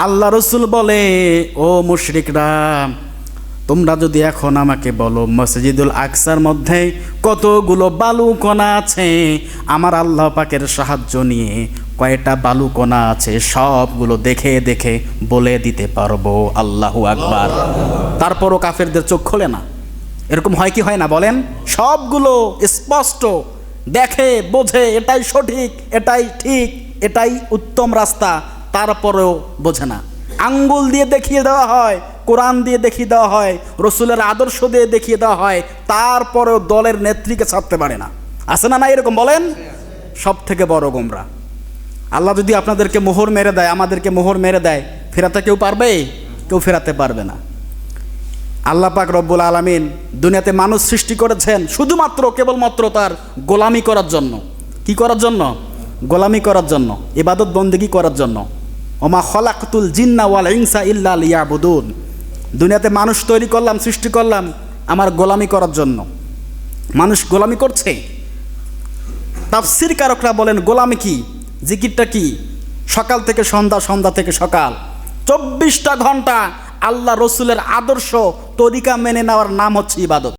আল্লাহ রসুল বলে, ও মুশরিকরা, তোমরা যদি এখন আমাকে বলো, মসজিদুল আকসার মধ্যে কতগুলো বালু কণা আছে? আমার আল্লাহ পাকের সাহায্য নিয়ে কয়টা বালু কণা আছে? সবগুলো দেখে দেখে বলে দিতে পারব। আল্লাহু আকবার। তারপরও কাফেরদের চোখ খোলে না। এরকম হয় কি হয় না বলেন? সবগুলো স্পষ্ট। দেখে, বোঝে, এটাই সঠিক, এটাই ঠিক, এটাই উত্তম রাস্তা। তারপরেও বোঝে না। আঙ্গুল দিয়ে দেখিয়ে দেওয়া হয়, কোরআন দিয়ে দেখিয়ে দেওয়া হয়, রসুলের আদর্শ দিয়ে দেখিয়ে দেওয়া হয়, তারপরেও দলের নেত্রীকে ছাড়তে পারে না। আছে না না এরকম বলেন? সব থেকে বড় গোমরা। আল্লাহ যদি আপনাদেরকে মোহর মেরে দেয়, আমাদেরকে মোহর মেরে দেয়, ফেরাতে কেউ পারবে? কেউ ফেরাতে পারবে না। আল্লাহ পাক রব্বুল আলমিন দুনিয়াতে মানুষ সৃষ্টি করেছেন শুধুমাত্র কেবলমাত্র তার গোলামি করার জন্য। কি করার জন্য? গোলামি করার জন্য। ইবাদত বন্দেগি করার জন্য। ওমা খলাকতুল জিন্না ওয়াল ইনসা ইল্লা লিয়াবুদুন। দুনিয়াতে মানুষ তৈরি করলাম, সৃষ্টি করলাম, আমার গোলামি করার জন্য। মানুষ গোলামি করছে? তাফসির কারকরা বলেন, গোলামি কি? জিকিরটা কি? সকাল থেকে সন্ধ্যা সন্ধ্যা থেকে সকাল। চব্বিশটা ঘণ্টা আল্লাহ রসুলের আদর্শ তরিকা মেনে নেওয়ার নাম হচ্ছে ইবাদত।